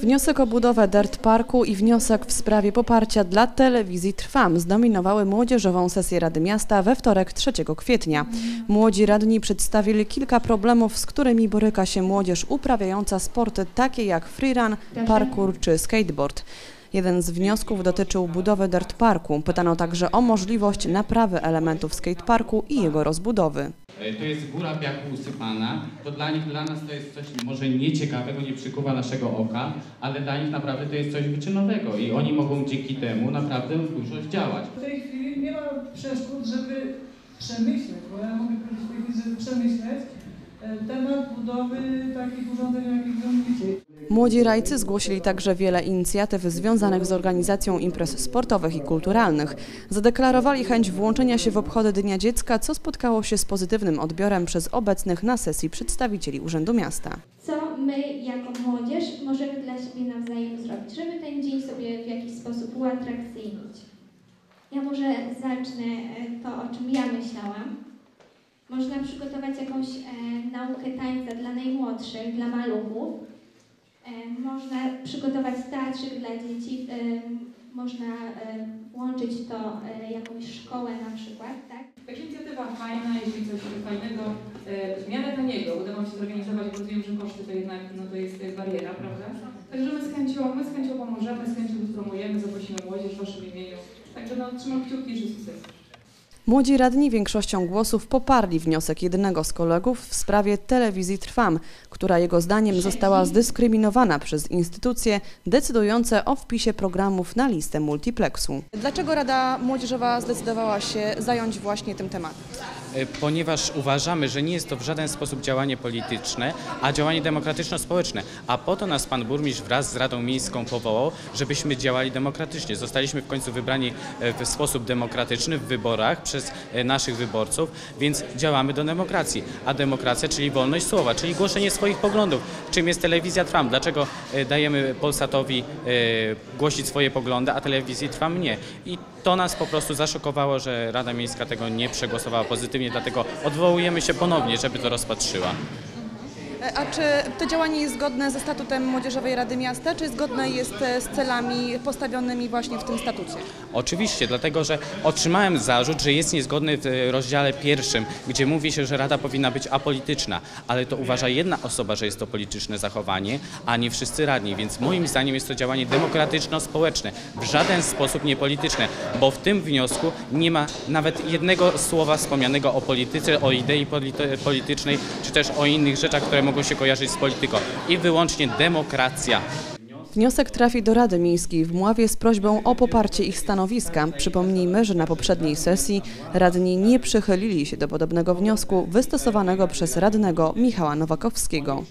Wniosek o budowę Dirt Parku i wniosek w sprawie poparcia dla telewizji Trwam zdominowały młodzieżową sesję Rady Miasta we wtorek 3 kwietnia. Młodzi radni przedstawili kilka problemów, z którymi boryka się młodzież uprawiająca sporty takie jak freerun, parkour czy skateboard. Jeden z wniosków dotyczył budowy dirt parku. Pytano także o możliwość naprawy elementów skateparku i jego rozbudowy. E, To jest góra piachu usypana. To dla nich, dla nas to jest coś może nieciekawego, nie przykuwa naszego oka, ale dla nich naprawdę to jest coś wyczynowego i oni mogą dzięki temu naprawdę dużo działać. W tej chwili nie ma przeszkód, żeby przemyśleć, bo ja mogę powiedzieć żeby przemyśleć e, temat budowy takich urządzeń, jakich wy mówicie. Młodzi rajcy zgłosili także wiele inicjatyw związanych z organizacją imprez sportowych i kulturalnych. Zadeklarowali chęć włączenia się w obchody Dnia Dziecka, co spotkało się z pozytywnym odbiorem przez obecnych na sesji przedstawicieli Urzędu Miasta. co my jako młodzież możemy dla siebie nawzajem zrobić, żeby ten dzień sobie w jakiś sposób uatrakcyjnić. Ja może zacznę e, to, o czym ja myślałam. Można przygotować jakąś e, naukę tańca dla najmłodszych, dla maluchów. E, można przygotować teatrzyk dla dzieci. E, można e, łączyć to jakąś szkołę na przykład, tak? Taka inicjatywa fajna, jeśli coś fajnego, w miarę taniego uda Wam się zorganizować, bo rozumiem, że koszty to jednak no, to jest e, bariera, prawda? Także my z chęcią, my z chęcią pomożemy, z chęcią promujemy, zaprosimy młodzież w Waszym imieniu. Także no, trzymam kciuki, że sukces. Młodzi radni większością głosów poparli wniosek jednego z kolegów w sprawie telewizji Trwam, która jego zdaniem została zdyskryminowana przez instytucje decydujące o wpisie programów na listę multiplexu. Dlaczego Rada Młodzieżowa zdecydowała się zająć właśnie tym tematem? E, ponieważ uważamy, że nie jest to w żaden sposób działanie polityczne, a działanie demokratyczno-społeczne. A po to nas pan burmistrz wraz z Radą Miejską powołał, żebyśmy działali demokratycznie. Zostaliśmy w końcu wybrani e, w sposób demokratyczny w wyborach przez e, naszych wyborców, więc działamy do demokracji. A demokracja, czyli wolność słowa, czyli głoszenie swoich poglądów. Czym jest telewizja Trwam? Dlaczego dajemy Polsatowi głosić swoje poglądy, a telewizji Trwam nie? I to nas po prostu zaszokowało, że Rada Miejska tego nie przegłosowała pozytywnie, dlatego odwołujemy się ponownie, żeby to rozpatrzyła. A czy to działanie jest zgodne ze statutem Młodzieżowej Rady Miasta, czy zgodne jest e, z celami postawionymi właśnie w tym statucie? Oczywiście, dlatego że otrzymałem zarzut, że jest niezgodny w e, rozdziale pierwszym, gdzie mówi się, że Rada powinna być apolityczna, ale to uważa jedna osoba, że jest to polityczne zachowanie, a nie wszyscy radni, więc moim zdaniem jest to działanie demokratyczno-społeczne, w żaden sposób niepolityczne, bo w tym wniosku nie ma nawet jednego słowa wspomnianego o polityce, o idei polity- politycznej, czy też o innych rzeczach, które mogą się kojarzyć z polityką i wyłącznie demokracja. Wniosek trafi do Rady Miejskiej w Mławie z prośbą o poparcie ich stanowiska. Przypomnijmy, że na poprzedniej sesji radni nie przychylili się do podobnego wniosku wystosowanego przez radnego Michała Nowakowskiego.